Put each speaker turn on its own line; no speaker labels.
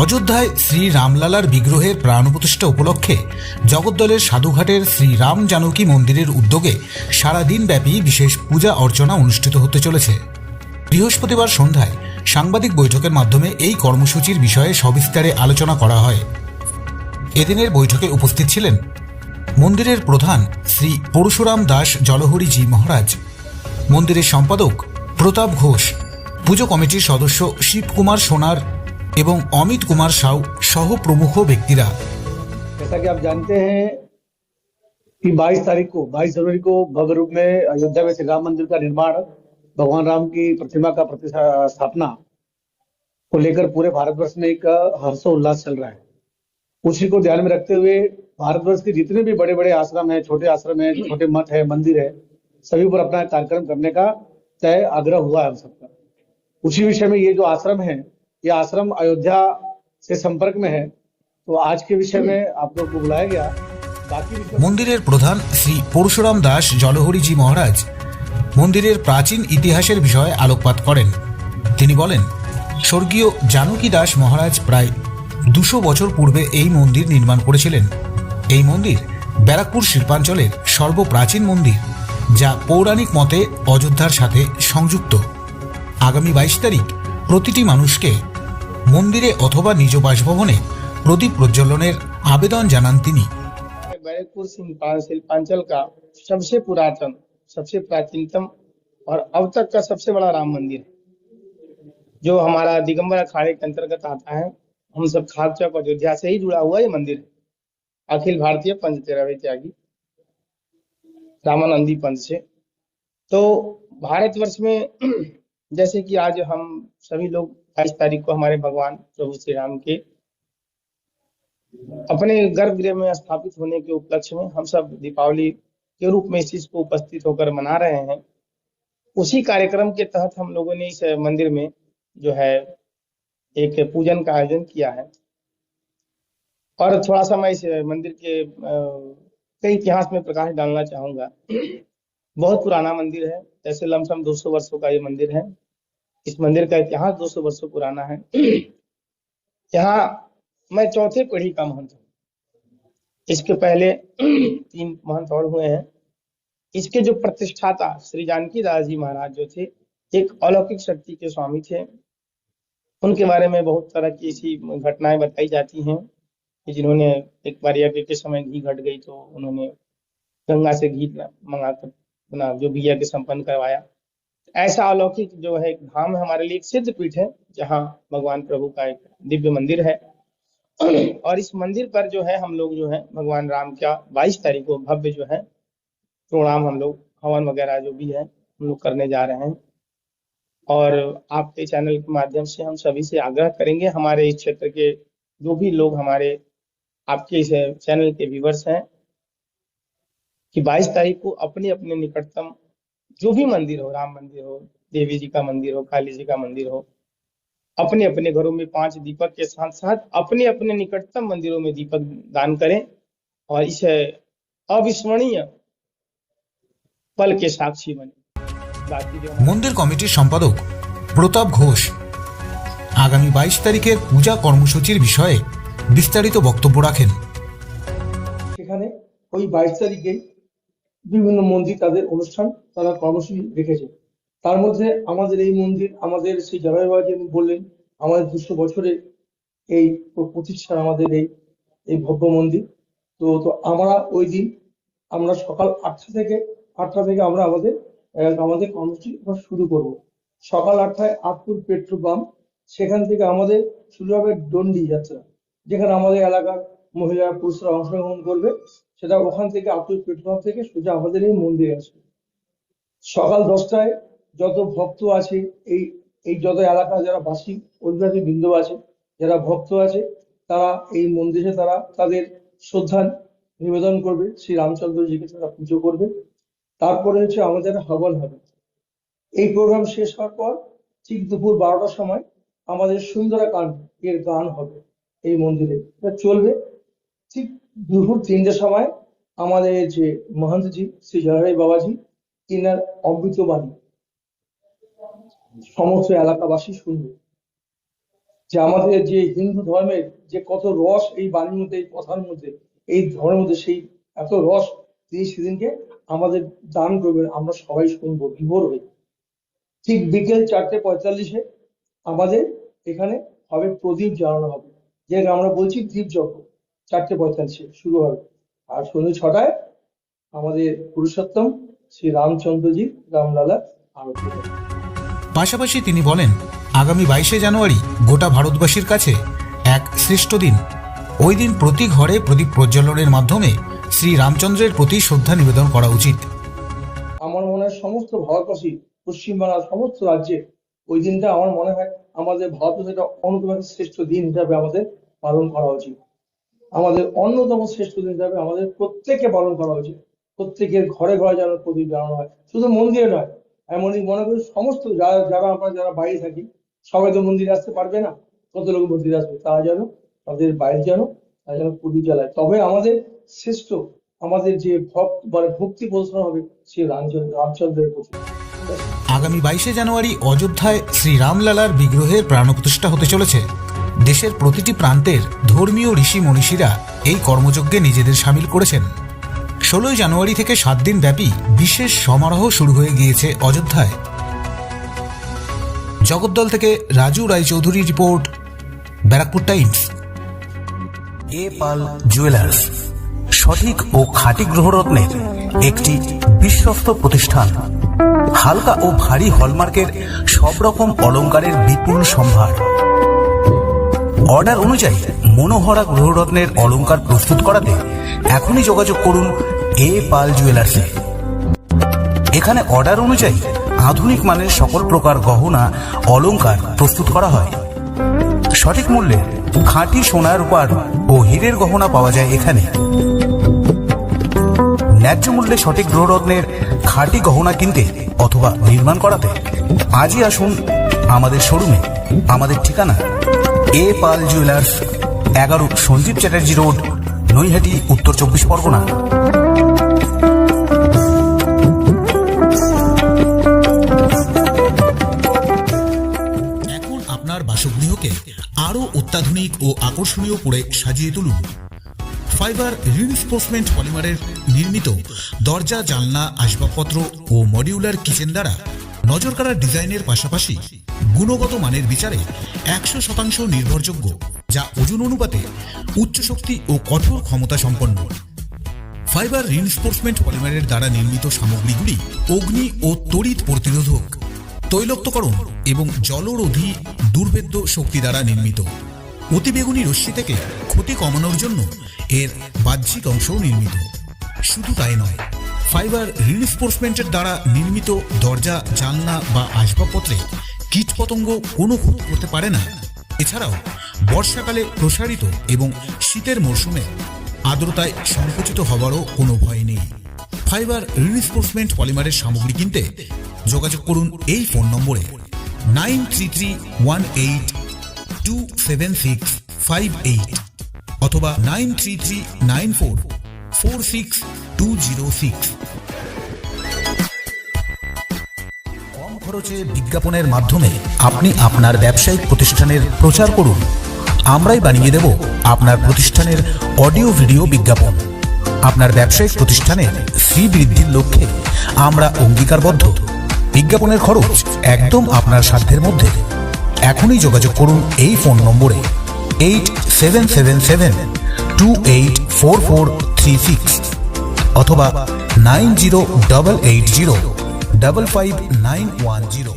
অযোধ্যায় শ্রী রামলালার বিগ্রহের প্রাণ প্রতিষ্ঠা উপলক্ষে জগদ্দলের সাধুঘাটের শ্রী রাম জানকী মন্দিরের উদ্যোগে সারাদিন ব্যাপী বিশেষ পূজা অর্চনা অনুষ্ঠিত হতে চলেছে। বৃহস্পতিবার সন্ধ্যায় সাংবাদিক বৈঠকের মাধ্যমে এই কর্মসূচির বিষয়ে সবিস্তারে আলোচনা করা হয়। এদিনের বৈঠকে উপস্থিত ছিলেন মন্দিরের প্রধান শ্রী পরশুরাম দাস জলহরিজি মহারাজ, মন্দিরের সম্পাদক প্রতাপ ঘোষ, পুজো কমিটির সদস্য শিবকুমার সোনার एवं अमित कुमार साहू सह प्रमुख व्यक्तिरा
जैसा कि आप जानते हैं कि 22 तारीख को 22 जनवरी को भव्य रूप में अयोध्या में श्री राम मंदिर का निर्माण, भगवान राम की प्रतिमा का प्रतिष्ठापना को लेकर पूरे भारतवर्ष में एक हर्षोल्लास चल रहा है। उसी को ध्यान में रखते हुए भारतवर्ष के जितने भी बड़े बड़े आश्रम है, छोटे आश्रम है, छोटे मठ है, मंदिर है, सभी पर अपना कार्यक्रम करने का तय आग्रह हुआ है हम सबका। उसी विषय में ये जो आश्रम है ये आश्रम अयोध्या से संपर्क में है तो आज के विषय में आप लोग को बुलाया गया बाकी विषय
মন্দিরের প্রধান শ্রী পরশুরাম দাস জলহরিজি মহারাজ মন্দিরের প্রাচীন ইতিহাসের বিষয়ে আলোকপাত করেন তিনি বলেন স্বর্গীয় জানকী দাস মহারাজ প্রায় দুশো বছর পূর্বে এই মন্দির নির্মাণ করেছিলেন এই মন্দির ব্যারাকপুর শিল্পাঞ্চলের সর্বপ্রাচীন মন্দির যা পৌরাণিক মতে অযোধ্যার সাথে সংযুক্ত আগামী বাইশ তারিখ প্রতিটি মানুষকে মন্দিরে অথবা নিজ বাসভবনে প্রদীপ প্রজ্বলনের আবেদন জানান তিনি
बैरकपुर शिल्पा- शिल्पांचल का सबसे पुरातन सबसे प्राचीनतम और अब तक का सबसे बड़ा राम मंदिर है जो हमारा दिगंबर अखाड़े के अंतर्गत आता है हम सब खाद चौक अयोध्या से ही जुड़ा हुआ ये मंदिर है अखिल भारतीय पंच तेरहवें त्यागी रामानंदी पंथ से तो भारतवर्ष में जैसे कि आज हम सभी लोग बाईस तारीख को हमारे भगवान प्रभु श्री राम के अपने गर्भगृह में स्थापित होने के उपलक्ष्य में हम सब दीपावली के रूप में इस चीज़ को उपस्थित होकर मना रहे हैं। उसी कार्यक्रम के तहत हम लोगों ने इस मंदिर में जो है एक पूजन का आयोजन किया है। और थोड़ा सा मैं इस मंदिर के कई इतिहास में प्रकाश डालना चाहूँगा। बहुत पुराना मंदिर है, जैसे लमसम 200 वर्षों का ये मंदिर है। इस मंदिर का इतिहास 200 वर्षों पुराना है। यहाँ मैं चौथे पीढ़ी का महंत हूँ। इसके पहले तीन महंत और हुए हैं। इसके जो प्रतिष्ठाता श्री जानकी दास जी महाराज जो थे, एक अलौकिक शक्ति के स्वामी थे। उनके बारे में बहुत तरह की ऐसी घटनाएँ बताई जाती हैं कि जिन्होंने एक बार यज्ञ के समय घी घट गई तो उन्होंने गंगा से घी मंगाकर अपना जो भी यज्ञ संपन्न करवाया। ऐसा अलौकिक जो है धाम है हमारे लिए, एक सिद्ध पीठ है, जहाँ भगवान प्रभु का एक दिव्य मंदिर है। और इस मंदिर पर जो है हम लोग जो है भगवान राम का 22 तारीख को भव्य जो है प्रोग्राम हम लोग, हवन वगैरह जो भी है, हम लोग करने जा रहे हैं। और आपके चैनल के माध्यम से हम सभी से आग्रह करेंगे, हमारे इस क्षेत्र के जो भी लोग हमारे, आपके इस चैनल के व्यूवर्स हैं, कि 22 तारीख को अपने अपने निकटतम जो भी मंदिर हो राम मंदिर हो देवी जी का मंदिर हो काली जी का मंदिर हो अपने अपने घरों में पांच दीपक के साथ साथ अपने अपने निकटतम मंदिरों में दीपक दान करें और इस अविस्मरणीय पल के साक्षी बने बाकी जो
মন্দির কমিটির সম্পাদক প্রতাপ ঘোষ আগামী বাইশ তারিখের পূজা কর্মসূচির বিষয়ে বিস্তারিত বক্তব্য রাখেন
সেখানে ওই বাইশ তারিখে বিভিন্ন মন্দির তাদের অনুষ্ঠান তারা কর্মসূচি রেখেছে। তার মধ্যে আমাদের এই মন্দির, আমাদের সেই বাবা যিনি বললেন, আমাদের দুশো বছরের এই প্রতিষ্ঠান আমাদের এই এই ভব্য মন্দির। তো তো আমরা ওই দিন, আমরা সকাল আটটা থেকে আটটা থেকে আমরা আমাদের আমাদের কর্মসূচি শুরু করব। সকাল আটটায় আটপুর পেট্রোল পাম্প, সেখান থেকে আমাদের শুরু হবে ডন্ডি যাত্রা, যেখানে আমাদের এলাকার মহিলা পুরুষরা অংশগ্রহণ করবে। সেটা ওখান থেকে আটপুর পেট্রোল থেকে সোজা আমাদের এই মন্দিরে আসবে সকাল দশটায় যত ভক্ত আছে, এই এই যত এলাকা যারা বাসী অধিবাসী বৃন্দ আছে, যারা ভক্ত আছে, তারা এই মন্দিরে তারা তাদের শ্রদ্ধা নিবেদন করবে, শ্রী রামচন্দ্রজিকে তারা পুজো করবে। তারপরে হচ্ছে আমাদের হবন হবে। এই প্রোগ্রাম শেষ হওয়ার পর ঠিক দুপুর বারোটার সময় আমাদের সুন্দরা কাণ্ড এর গান হবে এই মন্দিরে। চলবে ঠিক দুপুর তিনটের সময় আমাদের যে মহন্তজি শ্রী জয়রাই বাবাজি ইনার অমৃতবাণী। সমস্ত এলাকাবাসী শুনবে। যে আমাদের যে হিন্দু ধর্মের যে কত রস এই বাণীর মধ্যে, এই কথার মধ্যে, এই ধর্মের মধ্যে সেই এত রস তিনি সেদিনকে আমাদের দান করবেন, আমরা সবাই শুনব, বিভোর হয়ে। ঠিক বিকেল চারটে পঁয়তাল্লিশে আমাদের এখানে হবে প্রদীপ জ্বালানো হবে। যে আমরা বলছি দীপ যজ্ঞ চারটে পঁয়তাল্লিশে শুরু হবে। আর সন্ধ্যে ছটায় আমাদের পুরুষোত্তম শ্রী রামচন্দ্রজি রামলালা আরতি
পাশাপাশি তিনি বলেন আগামী বাইশে জানুয়ারি গোটা ভারতবাসীর কাছে এক শ্রেষ্ঠ দিন। ওই দিন প্রতি ঘরে প্রদীপ প্রজ্বলনের মাধ্যমে শ্রী রামচন্দ্রের প্রতি শ্রদ্ধা নিবেদন করা উচিত।
আমার মনে হয় সমস্ত ভারতবাসী পশ্চিমবাংলার সমস্ত রাজ্যে ওই দিনটা আমার মনে হয় আমাদের ভারতবর্ষের একটা অন্যতম শ্রেষ্ঠ দিন হিসাবে আমাদের পালন করা উচিত। আমাদের অন্যতম শ্রেষ্ঠ দিন হিসাবে আমাদের প্রত্যেককে পালন করা উচিত প্রত্যেকের ঘরে ঘরে যেন প্রদীপ জ্বালানো হয়। শুধু মন্দিরে নয় এমনই মনে করি সমস্ত যারা যারা আমরা যারা বাইরে থাকি, সবাই তো মন্দিরে আসতে পারবে না। কত লোক মন্দিরে আসবে, তারা যেন তাদের বাইরে যেন তারা যেন প্রদীপ জ্বালায়। তবে আমাদের শ্রেষ্ঠ, আমাদের যে ভক্ত মানে ভক্তি প্রদর্শন হবে সেই রামচন্দ্র রামচন্দ্রের প্রতি।
আগামী বাইশে জানুয়ারি অযোধ্যায় শ্রী রামলালার বিগ্রহের প্রাণ প্রতিষ্ঠা হতে চলেছে। দেশের প্রতিটি প্রান্তের ধর্মীয় ঋষি মনীষীরা এই কর্মযজ্ঞে নিজেদের সামিল করেছেন। ষোলোই জানুয়ারি থেকে সাত দিন ব্যাপী বিশেষ সমারোহ শুরু হয়ে গিয়েছে অযোধ্যায়। জগদ্দল থেকে Raju Roychowdhury report, Barrackpore times.
A Pal jewellers, সঠিক ও খাঁটি গ্রহরত্নের একটি বিশ্বস্ত প্রতিষ্ঠান। হালকা ও ভারী হলমার্কের সব রকম অলংকারের বিপুল সম্ভার। অর্ডার অনুযায়ী মনোহরা গ্রহরত্নের অলংকার প্রস্তুত করাতে এখনই যোগাযোগ করুন এ পাল জুয়েলার্সে এখানে অর্ডার অনুযায়ী আধুনিক মানের সকল প্রকার গহনা, অলংকার প্রস্তুত করা হয়। সঠিক মূল্যে খাঁটি সোনার রূপার ও হীরের গহনা পাওয়া যায় এখানে। ন্যায্য মূল্যে সঠিক গ্রহরত্নের খাঁটি গহনা কিনতে অথবা নির্মাণ করাতে আজই আসুন আমাদের শোরুমে, আমাদের ঠিকানা এ পাল জুয়েলার্স, এগারো সঞ্জীব চ্যাটার্জি রোড, নৈহাটি, উত্তর চব্বিশ পরগনা।
এখন আপনার বাসগৃহকে আরও অত্যাধুনিক ও আকর্ষণীয় করে সাজিয়ে তুলুন। ফাইবার রিইনফোর্সমেন্ট পলিমারের নির্মিত দরজা, জানলা, আসবাবপত্র ও মডিউলার কিচেন দ্বারা নজর কাড়া ডিজাইনের পাশাপাশি গুণগত মানের বিচারে একশো শতাংশ নির্ভরযোগ্য, যা ওজন অনুপাতে উচ্চ শক্তি ও কঠোর ক্ষমতা সম্পন্ন। ফাইবার রিইনফোর্সমেন্ট পলিমারের দ্বারা নির্মিত সামগ্রীগুলি অগ্নি ও তড়িৎ প্রতিরোধক, তৈলক্তকরণ এবং জলরোধী দুর্ভেদ্য শক্তি দ্বারা নির্মিত। অতিবেগুনি রশ্মি থেকে ক্ষতি কমানোর জন্য এর বাহ্যিক অংশও নির্মিত। শুধু তাই নয়, ফাইবার রিইনফোর্সমেন্টের দ্বারা নির্মিত দরজা, জানলা বা আসবাবপত্রে কীটপতঙ্গ কোনো ক্ষতি করতে পারে না। এছাড়াও, বর্ষাকালে প্রসারিত এবং শীতের মরশুমে আর্দ্রতায় সংকুচিত হওয়ারও কোনো ভয় নেই। ফাইবার রিইনফোর্সমেন্ট পলিমারের সামগ্রী কিনতে যোগাযোগ করুন এই ফোন নম্বরে nine three three one eight two seven six five eight অথবা nine three three nine four four six two zero
six. খরচে বিজ্ঞাপনের মাধ্যমে আপনি আপনার ব্যবসায়িক প্রতিষ্ঠানের প্রচার করুন। আমরাই বানিয়ে দেব আপনার প্রতিষ্ঠানের অডিও ভিডিও বিজ্ঞাপন। আপনার ব্যবসায়িক প্রতিষ্ঠানের শ্রী বৃদ্ধির লক্ষ্যে আমরা অঙ্গীকারবদ্ধ। বিজ্ঞাপনের খরচ একদম আপনার সাধ্যের মধ্যে। এখনই যোগাযোগ করুন এই ফোন নম্বরে eight seven seven seven two eight four four three six অথবা nine zero double eight zero. Double five nine one zero